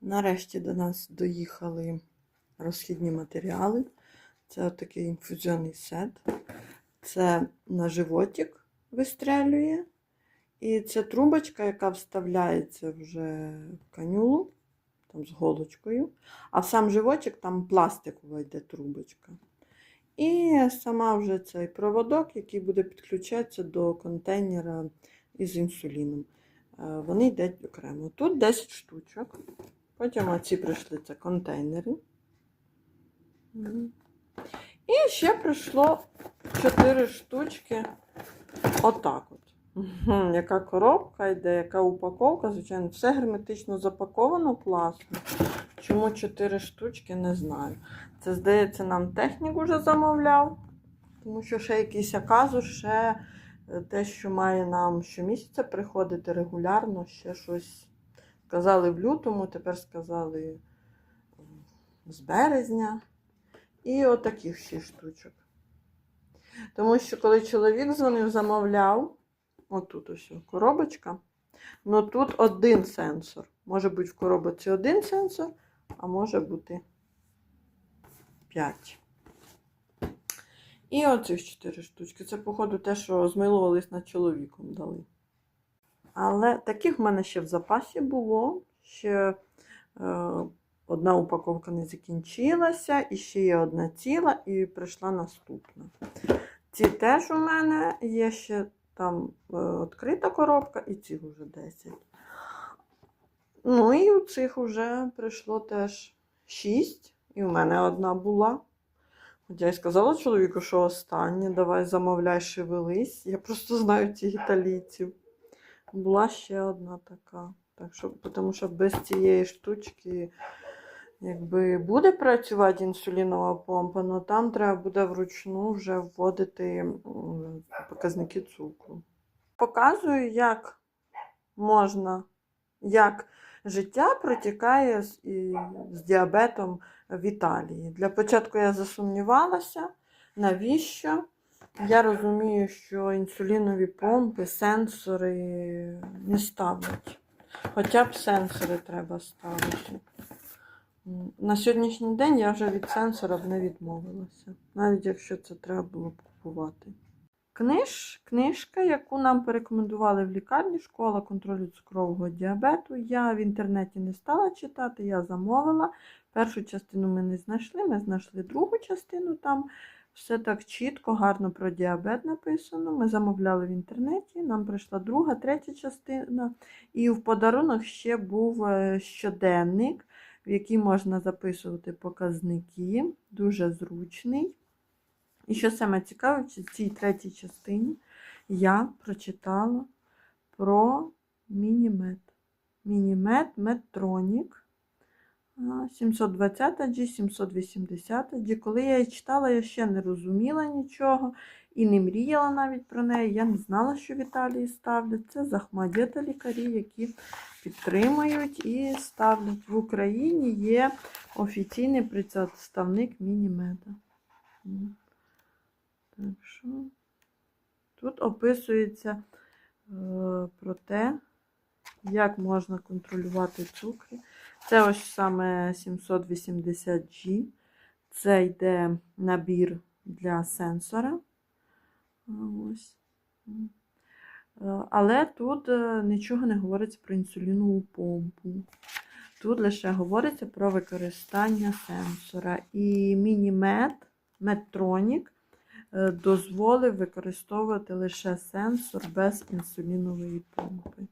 Нарешті до нас доїхали розхідні матеріали. Це отакий інфузіонний сет. Це на животик вистрелює. І це трубочка, яка вставляється вже в канюлу, там з голочкою. А в сам животик там пластикова йде трубочка. І сама вже цей проводок, який буде підключатися до контейнера із інсуліном. Е, Вони йдуть окремо. Тут 10 штучок. Потім оці прийшли це контейнери. І ще прийшло 4 штучки отак от. Яка коробка йде, яка упаковка, звичайно, все герметично запаковано класно. Чому 4 штучки, не знаю. Це, здається, нам технік уже замовляв, тому що ще якийсь аказу, ще е, те, що має нам щомісяця приходити регулярно, ще щось. Сказали в лютому, тепер сказали з березня. І отаких 6 штучок. Тому що коли чоловік дзвонив, замовляв, отут ось коробочка, ну тут один сенсор. Може бути в коробці один сенсор, а може бути 5. І оцих 4 штучки. Це, походу, те, що змилувались над чоловіком дали. Але таких в мене ще в запасі було. Ще е, одна упаковка не закінчилася, і ще є одна ціла, і прийшла наступна. Ці теж у мене є ще там е, відкрита коробка, і цих вже 10. Ну і у цих вже прийшло теж 6. І у мене одна була. От я й сказала чоловіку, що останнє, давай замовляй, шевелись. Я просто знаю цих італійців. Була ще одна така. Так що, тому що без цієї штучки, якби буде працювати інсулінова помпа, але там треба буде вручну вже вводити показники цукру. Показую, як можна, як життя протікає з, і, з діабетом в Італії. Для початку я засумнівалася, навіщо. Я розумію, що інсулінові помпи, сенсори не ставлять. Хоча б сенсори треба ставити. На сьогоднішній день я вже від сенсора б не відмовилася, навіть якщо це треба було б купувати. Книж, книжка, яку нам порекомендували в лікарні школа контролю цукрового діабету. Я в інтернеті не стала читати, я замовила. Першу частину ми не знайшли, ми знайшли другу частину. Там все так чітко, гарно про діабет написано. Ми замовляли в інтернеті, нам прийшла друга, третя частина. І в подарунок ще був е, щоденник, в який можна записувати показники. Дуже зручний. І що саме цікаве, в цій третій частині я прочитала про мінімет. Мінімет Медтронік 720G, 780G. Коли я її читала, я ще не розуміла нічого і не мріяла навіть про неї. Я не знала, що в Італії ставлять. Це захмадєта лікарі, які підтримують і ставлять. В Україні є офіційний представник мінімета. Так що тут описується е, про те, як можна контролювати цукри. Це ось саме 780G. Це йде набір для сенсора. Ось. Але тут е, нічого не говориться про інсулінову помпу. Тут лише говориться про використання сенсора. І мінімет, Медтронік е, дозволив використовувати лише сенсор без інсулінової помпи.